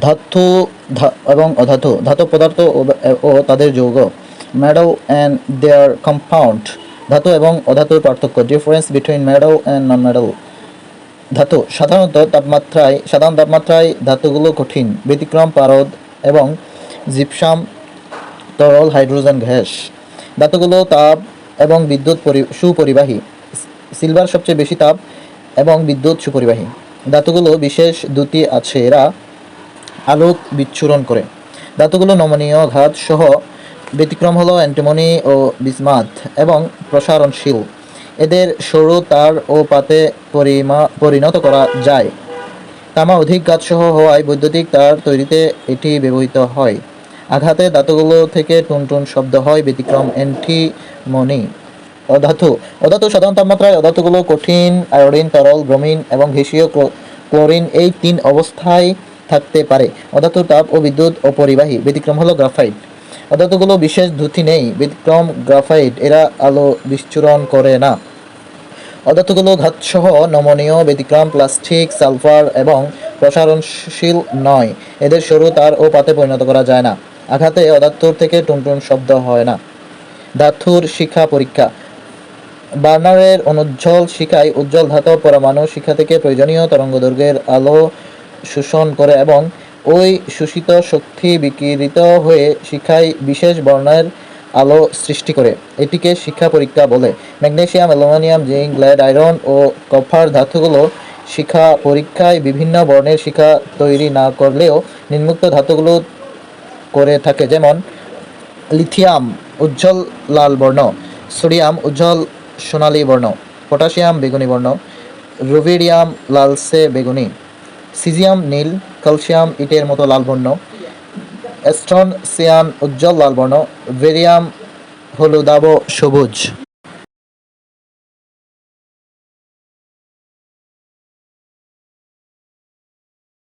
ধাতু এবং অধাতু, ধাতু পদার্থ ও- তাদের যৌগ। মেডাল অ্যান্ড দেয়ার কম্পাউন্ড ধাতু এবং অধাতুর পার্থক্য difference between metal and non metal ধাতু, সাধারণত তাপমাত্রায়, সাধারণ তাপমাত্রায় ধাতুগুলো কঠিন, ব্যতিক্রম পারদ এবং জিপসাম তরল হাইড্রোজেন গ্যাস। ধাতুগুলো তাপ এবং বিদ্যুৎ পরি- সুপরিবাহী সিলভার সবচেয়ে বেশি তাপ এবং বিদ্যুৎ সুপরিবাহী। ধাতুগুলো বিশেষ দুটি আছে। এরা আলোক বিচ্ছুরণ করে। ধাতুগুলো নমনীয় ঘাত সহ ব্যতিক্রম হলো অ্যান্টিমনি ও বিসমাথ এবং প্রসারণশীল। এদের সরু, তার ও পাতে পরিমা, পরিণত করা যায়। তামা অধিক গাছসহ হওয়ায় বৈদ্যুতিক তার তৈরিতে এটি ব্যবহৃত হয়। আঘাতে ধাতুগুলো থেকে টুনটুন শব্দ হয়, ব্যতিক্রম অ্যান্টিমনি। অধাতু। অধাতু সাধারণ তাপমাত্রায় অধাতুগুলো কঠিন, আয়োডিন, তরল, ব্রোমিন এবং ক্লো- ক্লোরিন এই তিন অবস্থায় থাকতে পারে। অধাতু তাপ ও বিদ্যুৎ অপরিবাহী ব্যতিক্রম হলো গ্রাফাইট। অধাতুগুলো বিশেষ ধুতি নেই, ব্যতিক্রম গ্রাফাইট, এরা আলো বিচ্ছুরণ করে না। অধাতুগুলো ঘাতসহ নমনীয়, ব্যতিক্রম, প্লাস্টিক, সালফার এবং প্রসারণশীল নয়। এদের সরু, তার ও পাতে পরিণত করা যায় না। আঘাতে অধাতুর থেকে টুনটুন শব্দ হয় না। ধাতুর শিক্ষা পরীক্ষা। বার্নারের অনুজ্জ্বল শিখায় উজ্জ্বল ধাতব পরমাণু শিক্ষা থেকে প্রয়োজনীয় তরঙ্গদৈর্ঘ্যের আলো শোষণ করে এবং ওই শোষিত শক্তি বিকিরিত হয়ে শিখায় বিশেষ বর্ণের আলো সৃষ্টি করে। এটিকে শিক্ষা পরীক্ষা বলে। Magnesium aluminium, zinc, lead, iron ও কপার ধাতুগুলো শিখা পরীক্ষায় বিভিন্ন বর্ণের শিখা তৈরি না করলেও নিম্মুক্ত ধাতুগুলো করে থাকে। যেমন, লিথিয়াম, উজ্জ্বল লাল বর্ণ। সোডিয়াম, উজ্জ্বল সোনালী বর্ণ। পটাশিয়াম, বেগুনি বর্ণ। রুবিডিয়াম লালসে বেগুনি। সিজিয়াম, নীল ক্যালসিয়াম ইটের মতো লাল বর্ণ। অ্যাস্ট্রন সিয়ান, উজ্জ্বল লাল বর্ণ। ভেরিয়াম হলুদাব সবুজ।